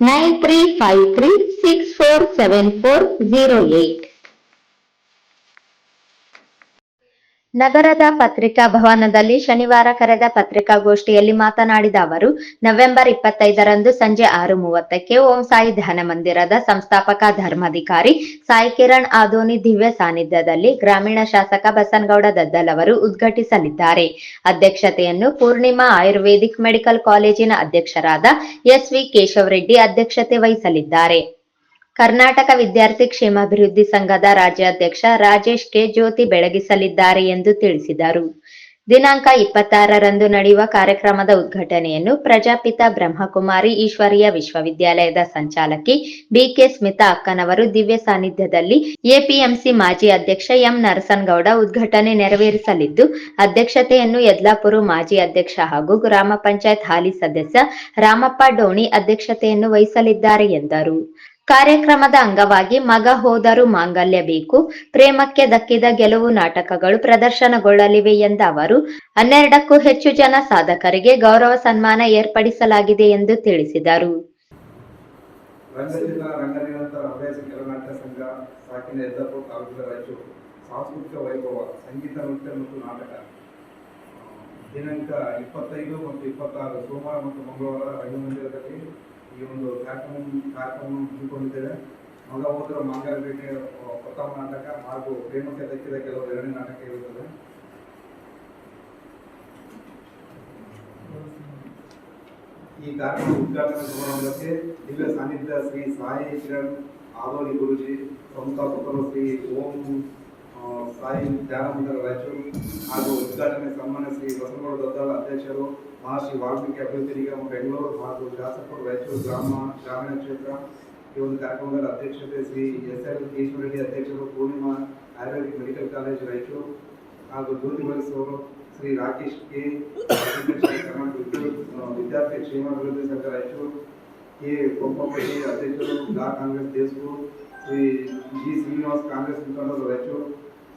Nine three five three six four seven four zero eight ನಗರದ ಪತ್ರಿಕಾ ಭವನದಲ್ಲಿ ಶನಿವಾರ ಕರೆದ ಪತ್ರಿಕಾಗೋಷ್ಠಿಯಲ್ಲಿ ಮಾತನಾಡಿದ ಅವರು, ನವೆಂಬರ್ ಇಪ್ಪತ್ತೈದರಂದು ಸಂಜೆ ಆರು ಮೂವತ್ತಕ್ಕೆ ಓಂ ಸಾಯಿ ಧ್ಯಾನ ಮಂದಿರದ ಸಂಸ್ಥಾಪಕ ಧರ್ಮಾಧಿಕಾರಿ ಸಾಯಿ ಕಿರಣ್ ಆದೋನಿ ದಿವ್ಯ ಸಾನ್ನಿಧ್ಯದಲ್ಲಿ ಗ್ರಾಮೀಣ ಶಾಸಕ ಬಸನಗೌಡ ದದ್ದಲ್ ಅವರು ಉದ್ಘಾಟಿಸಲಿದ್ದಾರೆ. ಅಧ್ಯಕ್ಷತೆಯನ್ನು ಪೂರ್ಣಿಮಾ ಆಯುರ್ವೇದಿಕ್ ಮೆಡಿಕಲ್ ಕಾಲೇಜಿನ ಅಧ್ಯಕ್ಷರಾದ ಎಸ್ ವಿ ಕೇಶವರೆಡ್ಡಿ ಅಧ್ಯಕ್ಷತೆ ವಹಿಸಲಿದ್ದಾರೆ. ಕರ್ನಾಟಕ ವಿದ್ಯಾರ್ಥಿ ಕ್ಷೇಮಾಭಿವೃದ್ಧಿ ಸಂಘದ ರಾಜ್ಯಾಧ್ಯಕ್ಷ ರಾಜೇಶ್ ಕೆ ಜ್ಯೋತಿ ಬೆಳಗಿಸಲಿದ್ದಾರೆ ಎಂದು ತಿಳಿಸಿದರು. ದಿನಾಂಕ ಇಪ್ಪತ್ತಾರರಂದು ನಡೆಯುವ ಕಾರ್ಯಕ್ರಮದ ಉದ್ಘಾಟನೆಯನ್ನು ಪ್ರಜಾಪಿತ ಬ್ರಹ್ಮಕುಮಾರಿ ಈಶ್ವರೀಯ ವಿಶ್ವವಿದ್ಯಾಲಯದ ಸಂಚಾಲಕಿ ಬಿಕೆ ಸ್ಮಿತಾ ಅಕ್ಕನವರು ದಿವ್ಯ ಸಾನ್ನಿಧ್ಯದಲ್ಲಿ ಎಪಿಎಂಸಿ ಮಾಜಿ ಅಧ್ಯಕ್ಷ ಎಂ ನರಸನಗೌಡ ಉದ್ಘಾಟನೆ ನೆರವೇರಿಸಲಿದ್ದು, ಅಧ್ಯಕ್ಷತೆಯನ್ನು ಯದ್ಲಾಪುರ ಮಾಜಿ ಅಧ್ಯಕ್ಷ ಹಾಗೂ ಗ್ರಾಮ ಪಂಚಾಯತ್ ಹಾಲಿ ಸದಸ್ಯ ರಾಮಪ್ಪ ಡೋಣಿ ಅಧ್ಯಕ್ಷತೆಯನ್ನು ವಹಿಸಲಿದ್ದಾರೆ ಎಂದರು. ಕಾರ್ಯಕ್ರಮದ ಅಂಗವಾಗಿ ಮಗ ಹೋದರೂ ಮಾಂಗಲ್ಯ ಬೇಕು, ಪ್ರೇಮಕ್ಕೆ ದಕ್ಕಿದ ಗೆಲುವು ನಾಟಕಗಳು ಪ್ರದರ್ಶನಗೊಳ್ಳಲಿವೆ ಎಂದ ಅವರು, ಹನ್ನೆರಡಕ್ಕೂ ಹೆಚ್ಚು ಜನ ಸಾಧಕರಿಗೆ ಗೌರವ ಸನ್ಮಾನ ಏರ್ಪಡಿಸಲಾಗಿದೆ ಎಂದು ತಿಳಿಸಿದರು. ಸಾಂಸ್ಕೃತಿಕ ವೈಭವ, ಸಂಗೀತ, ನೃತ್ಯ ಮತ್ತು ನಾಟಕ. ದಿನಾಂಕ ಇಪ್ಪತ್ತೈದು ಮತ್ತು ಇಪ್ಪತ್ತಾರು ಸೋಮವಾರ ಮತ್ತು ಮಂಗಳವಾರ ರಂಗಮಂದಿರದಲ್ಲಿ ಈ ಒಂದು ಕಾರ್ಯಕ್ರಮ ಕಾರ್ಯಕ್ರಮವನ್ನು ಹಮ್ಮಿಕೊಂಡಿದ್ದೇವೆ. ಮಗ ಹೋದ್ರ ಮಾಂಗಲ್ಯಕ್ಕೆ ಪ್ರಥಮ ನಾಟಕ ಹಾಗೂ ಪ್ರೇಮಕ್ಕೆ ದಕ್ಕಿದ ಕೆಲವು ಎರಡನೇ ನಾಟಕ ಇರುತ್ತದೆ. ಈ ಕಾರ್ಯಕ್ರಮ ಉದ್ಘಾಟನಾ ಸಮಾರಂಭಕ್ಕೆ ದಿವ್ಯ ಸಾನ್ನಿಧ್ಯ ಶ್ರೀ ಸಾಯಿ ಕಿರಣ್ ಆದೋಲಿ ಗುರುಜಿ ಸಂಸ್ಥಾಪಕರು ಶ್ರೀ ಓಂ ಸಾಯಿ ಧ್ಯಾನಮಂದಿರ ರಾಯಚೂರು ಹಾಗೂ ಉದ್ಘಾಟನೆ ಸನ್ಮಾನ್ಯ ಶ್ರೀ ಬಸವಗೌಡ ದದ್ದಾಳ ಅಧ್ಯಕ್ಷರು ಮಹರ್ಷಿ ವಾಲ್ಮೀಕಿ ಅಭಿವೃದ್ಧಿ ನಿಗಮ ಬೆಂಗಳೂರು ಹಾಗೂ ಶಾಸಕರು ರಾಯಚೂರು ಗ್ರಾಮ ಗ್ರಾಮೀಣ ಕ್ಷೇತ್ರ. ಈ ಒಂದು ಕಾರ್ಯಕ್ರಮದ ಅಧ್ಯಕ್ಷತೆ ಶ್ರೀ ಎಸ್ ಎಲ್ ಈಶ್ವರೆಡ್ಡಿ ಅಧ್ಯಕ್ಷರು Poornima ayurvedic medical college Raichur ಹಾಗೂ ಜ್ಯೋತಿ ಬೆಳೆಸುವವರು ಶ್ರೀ ರಾಕೇಶ್ ಕೆ. ಅಧ್ಯಕ್ಷ ಕರ್ನಾಟಕ ವಿದ್ಯುತ್ ಆ, ವಿದ್ಯಾರ್ಥಿ ಕ್ಷೇಮಾಭಿವೃದ್ಧಿ ಸಂಘ ರಾಯಚೂರು ಕೆ. ಗೋಪಾಪತಿ ಅಧ್ಯಕ್ಷರು block Congress Deshpur Shri G Srinivas Congress ಮುಖಂಡರು ರಾಯಚೂರು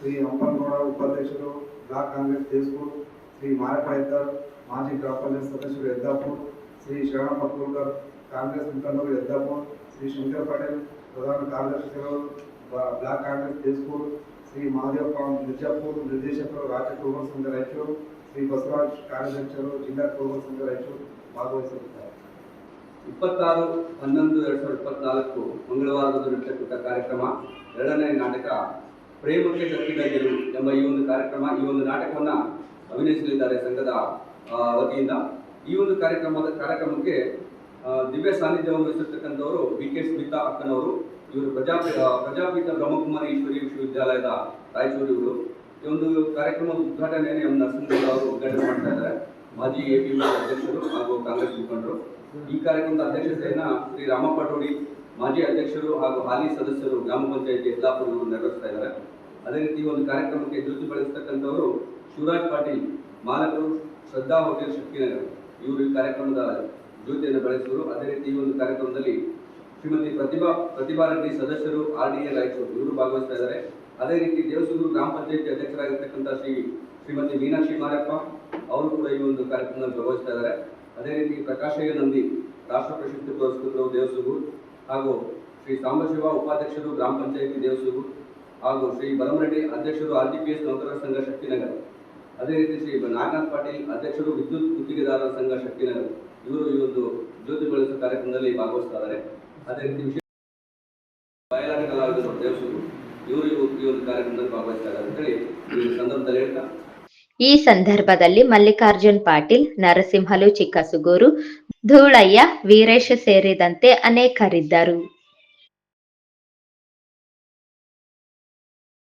ಶ್ರೀ ಹಂಪನಗೌಡ ಉಪಾಧ್ಯಕ್ಷರು ಬ್ಲಾಕ್ ಕಾಂಗ್ರೆಸ್ ದೇಶಪುರ್ ಶ್ರೀ ಮಾರಪ್ಪ ಎದ್ದಾರ್ ಮಾಜಿ ಗ್ರಾಮ ಪಂಚಾಯತ್ ಸದಸ್ಯರು ಎದ್ದಾಪುರ್ ಶ್ರೀ ಶರಣಪ್ಪ ಕೂರ್ಕರ್ ಕಾಂಗ್ರೆಸ್ ಮುಖಂಡರು ಎದ್ದಾಪುರ್ ಶ್ರೀ ಶಂಕರ್ ಪಟೇಲ್ ಪ್ರಧಾನ ಕಾರ್ಯದರ್ಶಿಗಳು ಬ- ಬ್ಲಾಕ್ ಕಾಂಗ್ರೆಸ್ ದೇಶಪುರ್ ಶ್ರೀ ಮಹದೇವಪ್ಪ ಮಿರ್ಜಾಪುರ್ ನಿರ್ದೇಶಕರು ರಾಜ್ಯ ಕುರುಬರ ಸಂಘ ರಾಯಚೂರು ಶ್ರೀ ಬಸವರಾಜ್ ಕಾರ್ಯಾಧ್ಯಕ್ಷರು ಜಿಲ್ಲಾ ಕುರುಬರ ಸಂಘ ರಾಯಚೂರು ಭಾಗವಹಿಸಲಿದ್ದಾರೆ ಇಪ್ಪತ್ತಾರು ಹನ್ನೊಂದು ಎರಡು ಸಾವಿರದ ಇಪ್ಪತ್ನಾಲ್ಕು ಮಂಗಳವಾರದಂದು ನಡೆಸಲ್ಪಟ್ಟ ಕಾರ್ಯಕ್ರಮ ಎರಡನೇ ನಾಟಕ ಪ್ರೇಮಕ್ಕೆ ಗೆಲುವು ಎಂಬ ಈ ಒಂದು ಕಾರ್ಯಕ್ರಮ, ಈ ಒಂದು ನಾಟಕವನ್ನ ಅಭಿನಯಿಸಲಿದ್ದಾರೆ ಸಂಘದ ವತಿಯಿಂದ. ಈ ಒಂದು ಕಾರ್ಯಕ್ರಮದ ಕಾರ್ಯಕ್ರಮಕ್ಕೆ ದಿವ್ಯ ಸಾನ್ನಿಧ್ಯವನ್ನು ವಹಿಸಿರ್ತಕ್ಕಂಥವರು ಬಿ ಕೆ ಸ್ಮಿತಾ ಅಕ್ಕನವರು, ಇವರು ಪ್ರಜಾಪೀಠ ಪ್ರಜಾಪೀಠ ಬ್ರಹ್ಮಕುಮಾರಿ ಈಶ್ವರಿ ವಿಶ್ವವಿದ್ಯಾಲಯದ ರಾಯಚೂರು ಇವರು ಈ ಒಂದು ಕಾರ್ಯಕ್ರಮದ ಉದ್ಘಾಟನೆಯನ್ನು ಎಂ. ನರಸಿಂಹಗೌಡ ಅವರು ಉದ್ಘಾಟನೆ ಮಾಡ್ತಾ ಇದ್ದಾರೆ. ಮಾಜಿ ಎ ಪಿ ಅಧ್ಯಕ್ಷರು ಹಾಗೂ ಕಾಂಗ್ರೆಸ್ ಮುಖಂಡರು. ಈ ಕಾರ್ಯಕ್ರಮದ ಅಧ್ಯಕ್ಷತೆಯನ್ನು ಶ್ರೀ ರಾಮಪ್ಪ ಟೋಡಿ ಮಾಜಿ ಅಧ್ಯಕ್ಷರು ಹಾಗೂ ಹಾಲಿ ಸದಸ್ಯರು ಗ್ರಾಮ ಪಂಚಾಯಿತಿ ಯಲ್ಲಾಪುರ ಇವರು ನೆರವೇರಿಸ್ತಾ ಇದ್ದಾರೆ. ಅದೇ ರೀತಿ ಒಂದು ಕಾರ್ಯಕ್ರಮಕ್ಕೆ ಜ್ಯೋತಿ ಬೆಳೆಸ್ತಕ್ಕಂಥವರು ಶಿವರಾಜ್ ಪಾಟೀಲ್, ಮಾಲಕರು ಶ್ರದ್ಧಾ ಹೋಟೆಲ್ ಶಕ್ತಿನಗರ. ಇವರು ಈ ಕಾರ್ಯಕ್ರಮದ ಜ್ಯೋತಿಯನ್ನು ಬೆಳೆಸಿದರು. ಅದೇ ರೀತಿ ಈ ಒಂದು ಕಾರ್ಯಕ್ರಮದಲ್ಲಿ ಶ್ರೀಮತಿ ಪ್ರತಿಭಾ ಪ್ರತಿಭಾ ರೆಡ್ಡಿ ಸದಸ್ಯರು ಆರ್ ಡಿ ಎ ರಾಯಚೂರು ಇವರು ಭಾಗವಹಿಸ್ತಾ ಇದ್ದಾರೆ. ಅದೇ ರೀತಿ ದೇವಸೂರು ಗ್ರಾಮ ಪಂಚಾಯಿತಿ ಅಧ್ಯಕ್ಷರಾಗಿರ್ತಕ್ಕಂಥ ಶ್ರೀ ಶ್ರೀಮತಿ ಮೀನಾಕ್ಷಿ ಮಾರಪ್ಪ ಅವರು ಕೂಡ ಈ ಒಂದು ಕಾರ್ಯಕ್ರಮದಲ್ಲಿ ಭಾಗವಹಿಸ್ತಾ ಇದ್ದಾರೆ. ಅದೇ ರೀತಿ ಪ್ರಕಾಶಯ್ಯ ನಂದಿ ರಾಷ್ಟ್ರ ಪ್ರಶಸ್ತಿ ಪುರಸ್ಕೃತರು ದೇವಸೂಗೂರು ಹಾಗೂ ಶ್ರೀ ಸಾಂಬಶಿವ ಉಪಾಧ್ಯಕ್ಷರು ಗ್ರಾಮ ಪಂಚಾಯಿತಿ ದೇವಸೂರು ಹಾಗೂ ಶ್ರೀ ಬಲಮರೆಡ್ಡಿ ಅಧ್ಯಕ್ಷರು ಆರ್ ಡಿ ಪಿ ಎಸ್ ನೌಕರರ ಸಂಘ ಶಕ್ತಿನಗರ. ಅದೇ ರೀತಿ ಶ್ರೀ ನಾಗನಾಥ್ ಪಾಟೀಲ್ ಅಧ್ಯಕ್ಷರು ವಿದ್ಯುತ್ ಗುತ್ತಿಗೆದಾರರ ಸಂಘ ಶಕ್ತಿನಗರ. ಇವರು ಈ ಒಂದು ಜ್ಯೋತಿ ಬೆಳೆಸುವ ಕಾರ್ಯಕ್ರಮದಲ್ಲಿ ಭಾಗವಹಿಸ್ತಾ ಇದ್ದಾರೆ ಅದೇ ರೀತಿ ಬಯಲಾಟ ಕಲಾವಿದರು ದೇವಸೂರು ಇವರು ಈ ಒಂದು- ಕಾರ್ಯಕ್ರಮದಲ್ಲಿ ಭಾಗವಹಿಸ್ತಾ ಇದ್ದಾರೆ ಅಂತೇಳಿ ಈ ಸಂದರ್ಭದಲ್ಲಿ ಹೇಳ್ತಾ ಈ ಸಂದರ್ಭದಲ್ಲಿ ಮಲ್ಲಿಕಾರ್ಜುನ್ ಪಾಟೀಲ್, ನರಸಿಂಹಲು ಚಿಕ್ಕಸುಗೂರು ಧೂಳಯ್ಯ ವೀರೇಶ ಸೇರಿದಂತೆ ಅನೇಕರಿದ್ದರು.